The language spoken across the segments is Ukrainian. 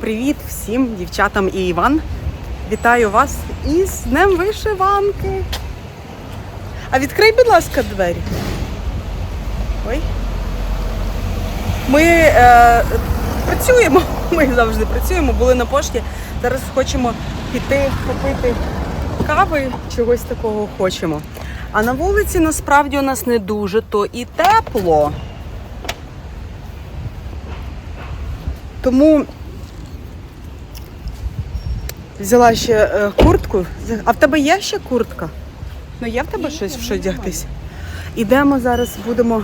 Привіт всім дівчатам і Іван. Вітаю вас із Днем вишиванки. А відкрий, будь ласка, двері. Ой. Ми е, працюємо, ми завжди працюємо, були на пошті. Зараз хочемо піти купити кави, чогось такого хочемо. А на вулиці насправді у нас не дуже то і тепло. Тому взяла ще е, куртку. А в тебе є ще куртка? Ну є в тебе щось, в що одягтись? Ідемо зараз, будемо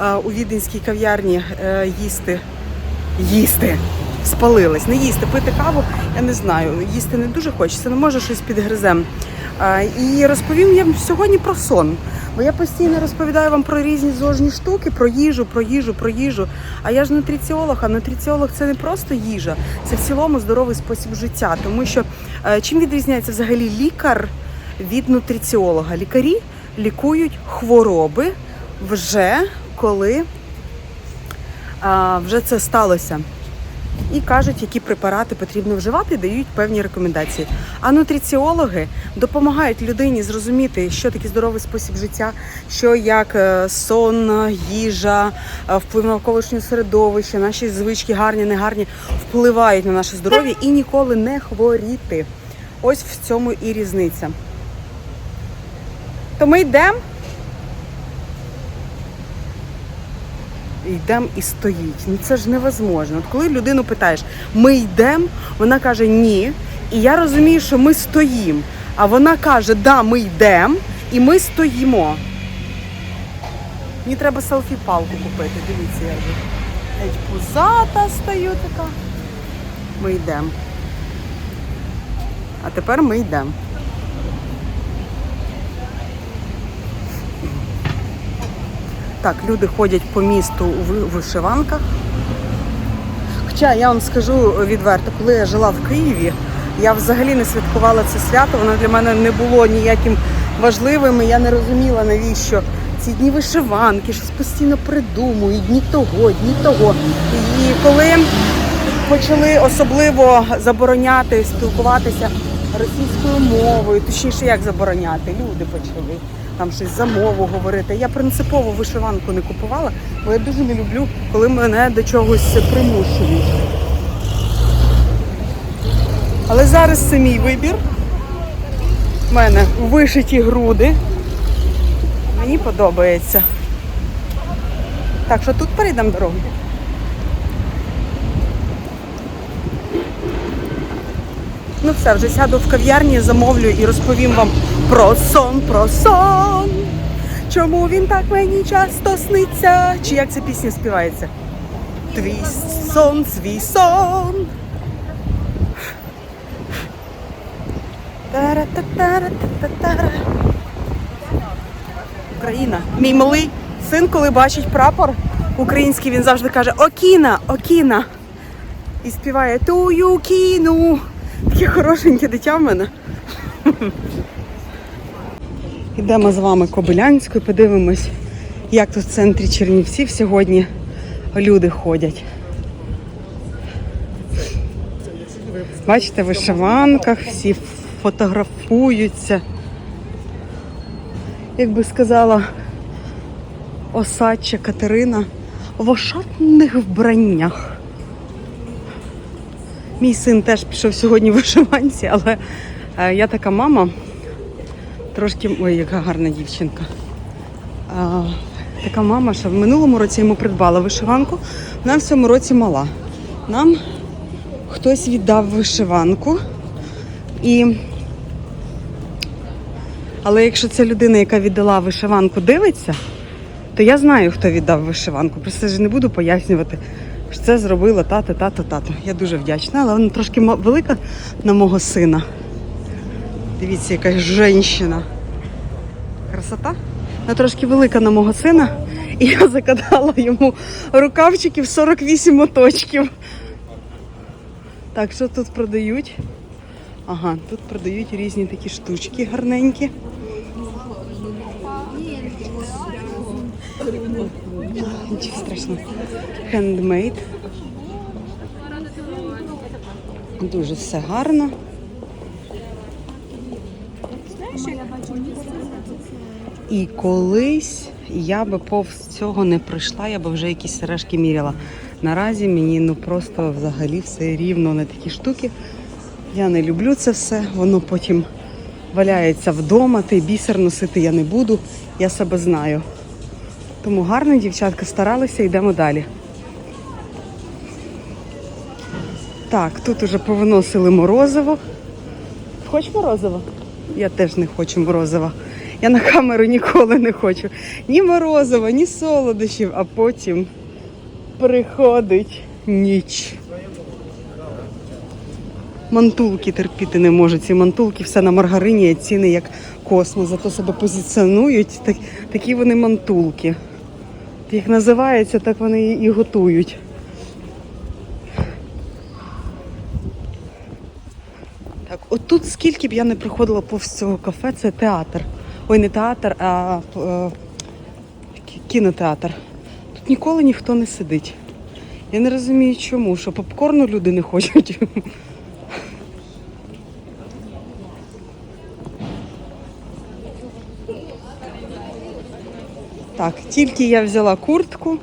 е, у віденській кав'ярні е, їсти. Їсти. Спалилась. Не їсти, пити каву, я не знаю. Їсти не дуже хочеться, не може щось підгризем. І розповім я сьогодні про сон. Бо я постійно розповідаю вам про різні зожні штуки, про їжу, про їжу, про їжу. А я ж нутриціолог, а нутриціолог це не просто їжа, це в цілому здоровий спосіб життя. Тому що е, чим відрізняється взагалі лікар від нутриціолога? Лікарі лікують хвороби вже коли вже це сталося. І кажуть, які препарати потрібно вживати, дають певні рекомендації. А нутриціологи допомагають людині зрозуміти, що таке здоровий спосіб життя, що як е, сон, їжа, е, вплив на навколишнє середовище, наші звички гарні, негарні, впливають на наше здоров'я і ніколи не хворіти. Ось в цьому і різниця. То ми йдемо. Йдемо і стоїть. Ну це ж невозможно. От коли людину питаєш, ми йдемо, вона каже ні. І я розумію, що ми стоїмо. А вона каже, да, ми йдемо і ми стоїмо. Мені треба селфі-палку купити. Дивіться, я вже геть пузата стою така. Ми йдемо. А тепер ми йдемо. Так, люди ходять по місту у вишиванках. Хоча я вам скажу відверто, коли я жила в Києві, я взагалі не святкувала це свято, воно для мене не було ніяким важливим. і Я не розуміла, навіщо ці дні вишиванки, щось постійно придумують, дні того, дні того. І коли почали особливо забороняти спілкуватися російською мовою, точніше, як забороняти, люди почали там щось за мову говорити. Я принципово вишиванку не купувала, бо я дуже не люблю, коли мене до чогось примушують. Але зараз це мій вибір. У мене вишиті груди. Мені подобається. Так що тут перейдемо дорогу. Ну все, вже сяду в кав'ярні, замовлю і розповім вам про сон, про сон. Чому він так мені часто сниться? Чи як ця пісня співається? Твій сон, свій сон. Тара-та-тара-та-та-тара. Україна. Мій малий син, коли бачить прапор український, він завжди каже Окіна, Окіна. І співає Тую кіну. Таке хорошеньке дитя в мене. Йдемо з вами Кобилянською, подивимось, як тут в центрі Чернівців сьогодні люди ходять. Бачите, в вишиванках всі фотографуються. Як би сказала осадча Катерина, в ошатних вбраннях. Мій син теж пішов сьогодні в вишиванці, але е, я така мама, трошки. Ой, яка гарна дівчинка. А, така мама, що в минулому році йому придбала вишиванку, вона в цьому році мала. Нам хтось віддав вишиванку. І... Але якщо ця людина, яка віддала вишиванку, дивиться, то я знаю, хто віддав вишиванку. Просто ж не буду пояснювати, що це зробила тато, тато, тато. Я дуже вдячна, але вона трошки велика на мого сина. Дивіться, яка жінка. Красота. Вона трошки велика на мого сина. І я закатала йому рукавчиків 48 моточків. Так, що тут продають? Ага, тут продають різні такі штучки гарненькі. Нічого страшного. Хендмейд. Дуже все гарно. І колись я би повз цього не прийшла, я би вже якісь сережки міряла. Наразі мені ну просто взагалі все рівно на такі штуки. Я не люблю це все, воно потім валяється вдома, ти бісер носити я не буду, я себе знаю. Тому гарно, дівчатка, старалися, йдемо далі. Так, тут уже повиносили морозиво. Хоч морозиво? Я теж не хочу морозива. Я на камеру ніколи не хочу. Ні морозива, ні солодощів, а потім приходить ніч. Мантулки терпіти не можу. Ці мантулки все на маргарині, а ціни як космос. Зато себе позиціонують. Так, такі вони мантулки. Як називається, так вони і готують. Так, от тут скільки б я не приходила повз цього кафе, це театр. Ой, не театр, а е, кінотеатр. Тут ніколи ніхто не сидить. Я не розумію чому, що попкорну люди не хочуть. Так, тільки я взяла куртку,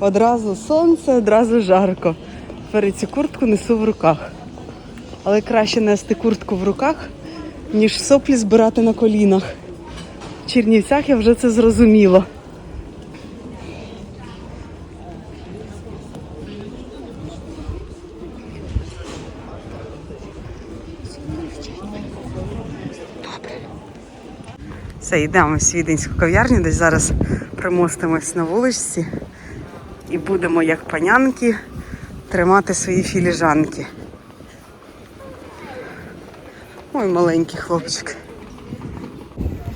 одразу сонце, одразу жарко. Тепер цю куртку несу в руках. Але краще нести куртку в руках, ніж соплі збирати на колінах. В Чернівцях я вже це зрозуміла. Все, йдемо в свіденську кав'ярню, десь зараз примостимось на вуличці і будемо, як панянки, тримати свої філіжанки. Ой, маленький хлопчик.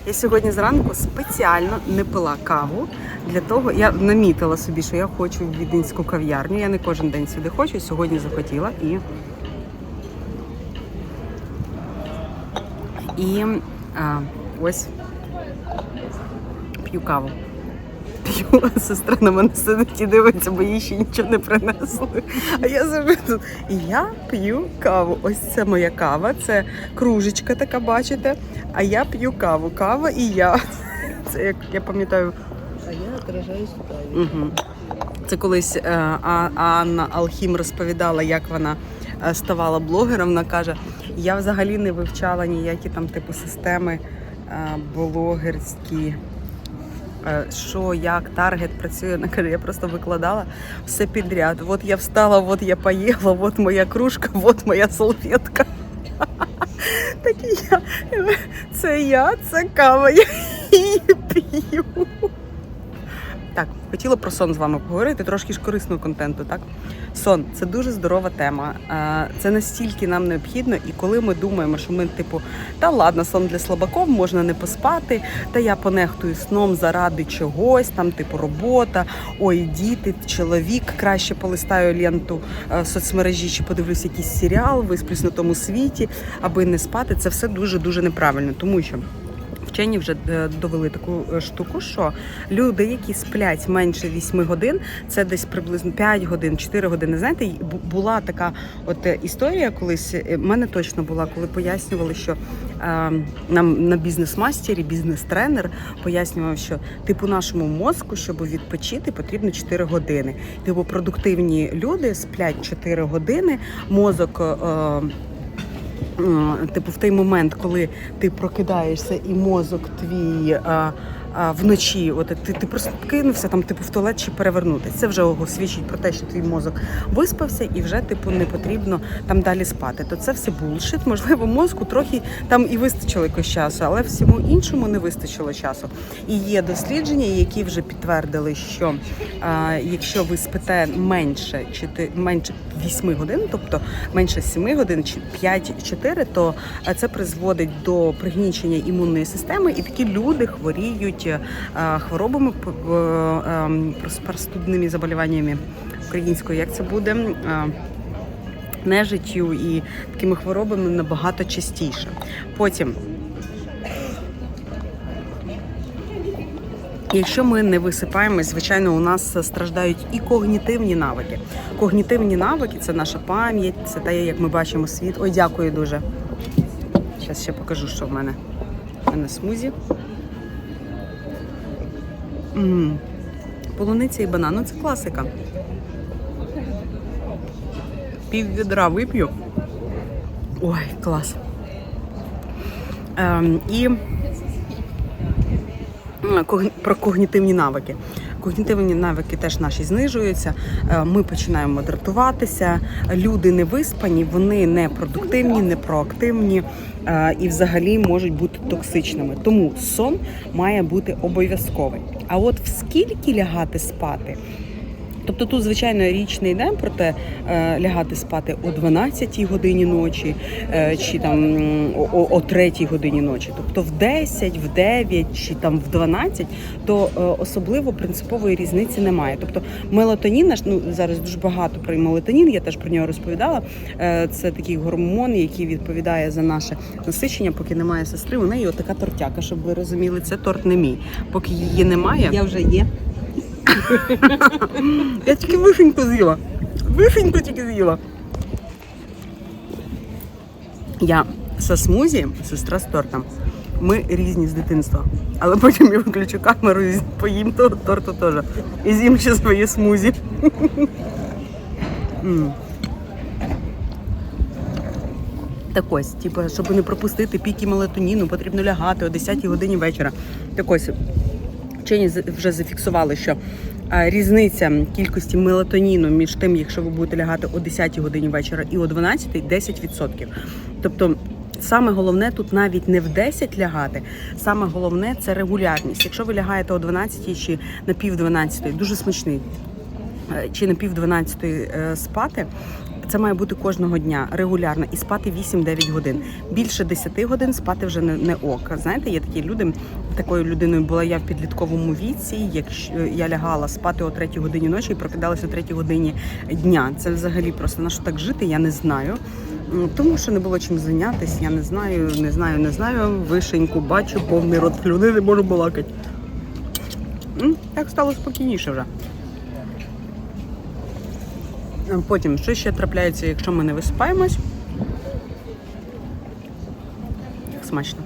Я сьогодні зранку спеціально не пила каву для того, я намітила собі, що я хочу в віденську кав'ярню. Я не кожен день сюди хочу, сьогодні захотіла і. І а, ось п'ю каву. П'ю, а сестра на мене сидить і дивиться, бо їй ще нічого не принесли. А я завжди тут. І я п'ю каву. Ось це моя кава, це кружечка така, бачите. А я п'ю каву. Кава і я. Це як я пам'ятаю. А я отражаюсь. Угу. Це колись е, А- Анна Алхім розповідала, як вона е, ставала блогером. Вона каже: я взагалі не вивчала ніякі там типу системи е, блогерські. Е, Що, як, таргет працює, на каже, я просто викладала все підряд. От я встала, от я поїла, от моя кружка, от моя салфетка. Так і я. Це я, це кава, я її п'ю. Так, хотіла про сон з вами поговорити, трошки ж корисного контенту, так? Сон це дуже здорова тема. Е, Це настільки нам необхідно, і коли ми думаємо, що ми, типу, та ладно, сон для слабаков, можна не поспати, та я понехтую сном заради чогось, там, типу, робота, ой, діти, чоловік, краще полистаю ленту е, соцмережі чи подивлюсь якийсь серіал, висплюсь на тому світі, аби не спати. Це все дуже дуже неправильно, тому що. Вчені вже е, довели таку е, штуку, що люди, які сплять менше 8 годин, це десь приблизно 5 годин, 4 години. Знаєте, була така от е, історія колись. в мене точно була, коли пояснювали, що е, нам на бізнес-мастері, бізнес-тренер пояснював, що типу нашому мозку, щоб відпочити, потрібно 4 години. Типу, продуктивні люди сплять 4 години, мозок. Е, типу, в той момент, коли ти прокидаєшся і мозок твій а, а, вночі, от ти, ти просто кинувся там, типу, в туалет чи перевернутися. Це вже свідчить про те, що твій мозок виспався і вже типу не потрібно там далі спати. То це все булшит. Можливо, мозку трохи там і вистачило якось часу, але всьому іншому не вистачило часу. І є дослідження, які вже підтвердили, що а, якщо ви спите менше чи ти менше 8 годин, тобто менше 7 годин чи 5-4, то це призводить до пригнічення імунної системи, і такі люди хворіють е, хворобами п- ем, прос- простудними заболіваннями українською. Як це буде? Е, Нежиттю і такими хворобами набагато частіше. Потім Якщо ми не висипаємось, звичайно, у нас страждають і когнітивні навики. Когнітивні навики це наша пам'ять, це те, як ми бачимо світ. Ой, дякую дуже. Зараз ще покажу, що в мене. У мене смузі. Полуниця і банан. Ну це класика. Пів відра вип'ю. Ой, клас. Ем, і про когнітивні навики. Когнітивні навики теж наші знижуються. Е, Ми починаємо дратуватися. Люди не виспані, вони не продуктивні, не проактивні е, і взагалі можуть бути токсичними. Тому сон має бути обов'язковий. А от в скільки лягати спати? Тобто тут, звичайно, річ не йде про те, е, лягати спати о 12 годині ночі е, чи там о, о- о 3 годині ночі. Тобто в 10, в 9 чи там в 12, то е, особливо принципової різниці немає. Тобто мелатонін, наш, ну зараз дуже багато про мелатонін, я теж про нього розповідала. Це такий гормон, який відповідає за наше насичення, поки немає сестри. У неї отака тортяка, щоб ви розуміли, це торт не мій. Поки її немає. Я вже є. Я тільки вишеньку з'їла. Вишеньку тільки з'їла. Я со смузі, сестра з тортом. Ми різні з дитинства. Але потім я виключу камеру і поїм того торту теж. І з'їм ще своє смузі. Так ось, типу, щоб не пропустити піки мелатоніну, потрібно лягати о 10 годині вечора. Так ось, вчені вже зафіксували, що різниця кількості мелатоніну між тим, якщо ви будете лягати о 10 годині вечора і о 12 – 10%. Тобто саме головне тут навіть не в 10 лягати, саме головне це регулярність. Якщо ви лягаєте о 12 чи на пів 12, дуже смачний е, чи на пів 12 е, спати. Це має бути кожного дня регулярно і спати 8-9 годин. Більше 10 годин спати вже не, не ок. Знаєте, є такі люди. Такою людиною була я в підлітковому віці. Якщо я лягала спати о 3 годині ночі і прокидалася о 3 годині дня. Це взагалі просто на що так жити, я не знаю. Тому що не було чим зайнятися, я не знаю, не знаю, не знаю. Вишеньку бачу, повний рот слюни, не можу балакати. Так стало спокійніше вже. Потім, що ще трапляється, якщо ми не висипаємось? Смачно.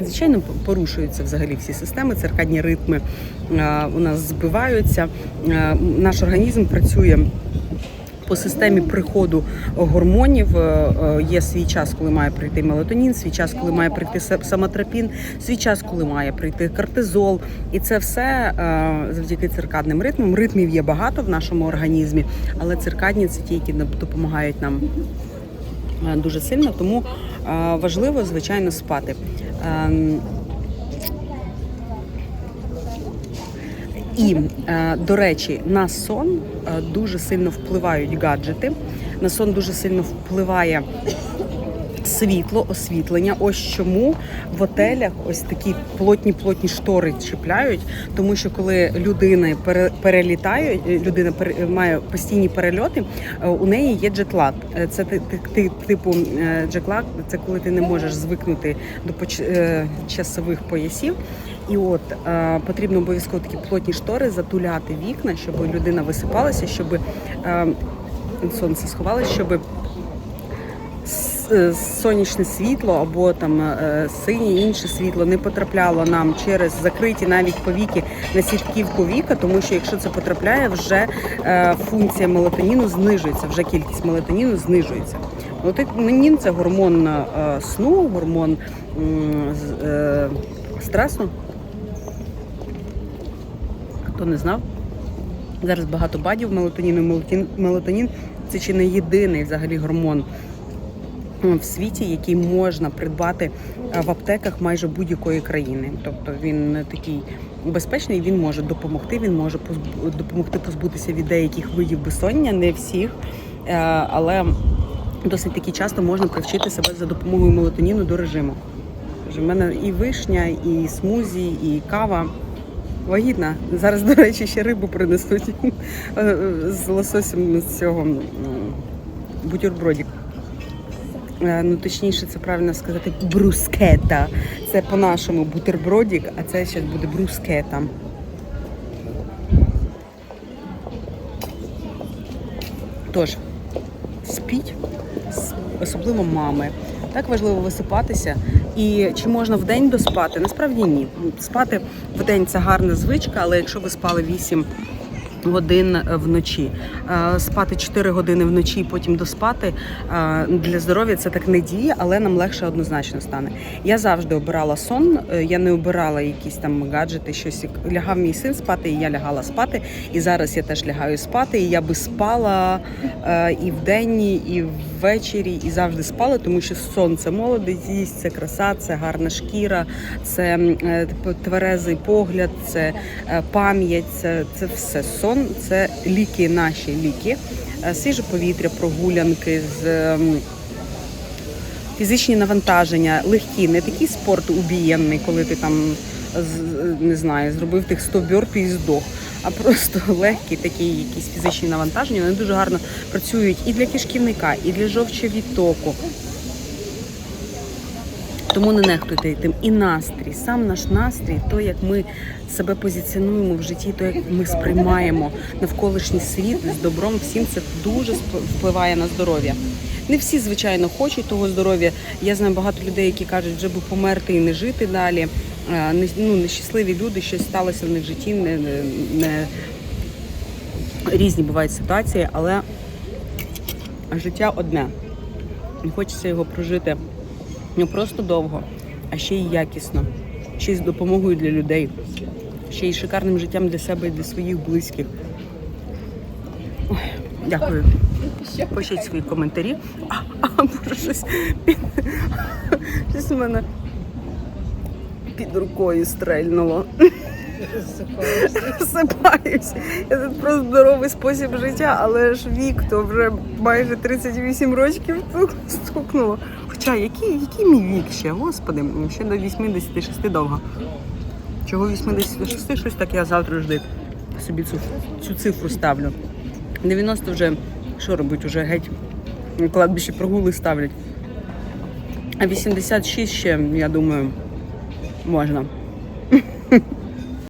Звичайно, порушуються взагалі всі системи, циркадні ритми е, у нас збиваються. Е, Наш організм працює по системі приходу гормонів. Е, е, Є свій час, коли має прийти мелатонін, свій час, коли має прийти самотропін, свій час, коли має прийти кортизол. І це все е, завдяки циркадним ритмам. Ритмів є багато в нашому організмі, але циркадні це ті, які допомагають нам дуже сильно, тому важливо, звичайно, спати. І, е, до речі, на сон е, дуже сильно впливають гаджети. На сон дуже сильно впливає світло, освітлення. Ось чому в готелях ось такі плотні плотні штори чіпляють, тому що коли людина пере, перелітає, е, людина пере- має постійні перельоти, е, у неї є джетлаг. Е, Це ти, ти, ти- типу е, джетлаг, це коли ти не можеш звикнути до е, часових поясів. І от е, потрібно обов'язково такі плотні штори затуляти вікна, щоб людина висипалася, щоб е, сонце сховалося, щоб е, сонячне світло або там е, синє інше світло не потрапляло нам через закриті навіть повіки на сітківку віка, тому що якщо це потрапляє, вже е, функція мелатоніну знижується, вже кількість мелатоніну знижується. Мелатонін – це гормон е, сну, гормон е, стресу. Хто не знав? Зараз багато бадів мелатоніну. Мелатонін, мелатонін це чи не єдиний взагалі гормон в світі, який можна придбати е, в аптеках майже будь-якої країни. Тобто він такий безпечний, він може допомогти. Він може допомогти позбутися від деяких видів безсоння, не всіх, е, але досить таки часто можна привчити себе за допомогою мелатоніну до режиму. У мене і вишня, і смузі, і кава. Вагітна. Зараз, до речі, ще рибу принесуть Е, з лососем з цього м, бутербродик. Е, Ну, точніше, це правильно сказати брускета. Це по-нашому бутербродик, а це зараз буде брускета. Тож, спіть, особливо мами. Так важливо висипатися. І чи можна в день доспати? Насправді ні. Спати в день це гарна звичка, але якщо ви спали 8 годин е, вночі, е, спати 4 години вночі потім доспати е, для здоров'я це так не діє, але нам легше однозначно стане. Я завжди обирала сон, я не обирала якісь там гаджети, щось лягав мій син спати, і я лягала спати. І зараз я теж лягаю спати. І я би спала і вдень, і ввечері, і завжди спала, тому що сон це молодість, це краса, це гарна шкіра, це тверезий погляд, це пам'ять, це, це все. Сон це ліки, наші ліки, Е, свіже повітря, прогулянки з. ем, Фізичні навантаження легкі, не такий спорт убієнний, коли ти там не знаю, зробив тих 100 бьорпі і здох. А просто легкі такі якісь фізичні навантаження. Вони дуже гарно працюють і для кишківника, і для жовчовідтоку. Тому не нехтуйте тим. І настрій, сам наш настрій, то як ми себе позиціонуємо в житті, то як ми сприймаємо навколишній світ з добром, всім це дуже впливає на здоров'я. Не всі, звичайно, хочуть того здоров'я. Я знаю багато людей, які кажуть, вже би померти і не жити далі. Е, Ну, нещасливі люди, щось сталося в них в житті, не, не, не... різні бувають ситуації, але життя одне. Хочеться його прожити не просто довго, а ще й якісно, ще й з допомогою для людей, ще й шикарним життям для себе і для своїх близьких. Ой, дякую. Пишіть свої коментарі. А, а може щось під, щось в мене під рукою стрельнуло. Всипаюсь. Я тут про здоровий спосіб життя, але ж вік, то вже майже 38 років стукнуло. Хоча який, який мій вік ще, господи, ще до 86 довго. Чого 86? Щось так я завтра жди. Собі цю, цю цифру ставлю. 90 вже що робить, уже геть кладбище прогули ставлять. А 86 ще, я думаю, можна.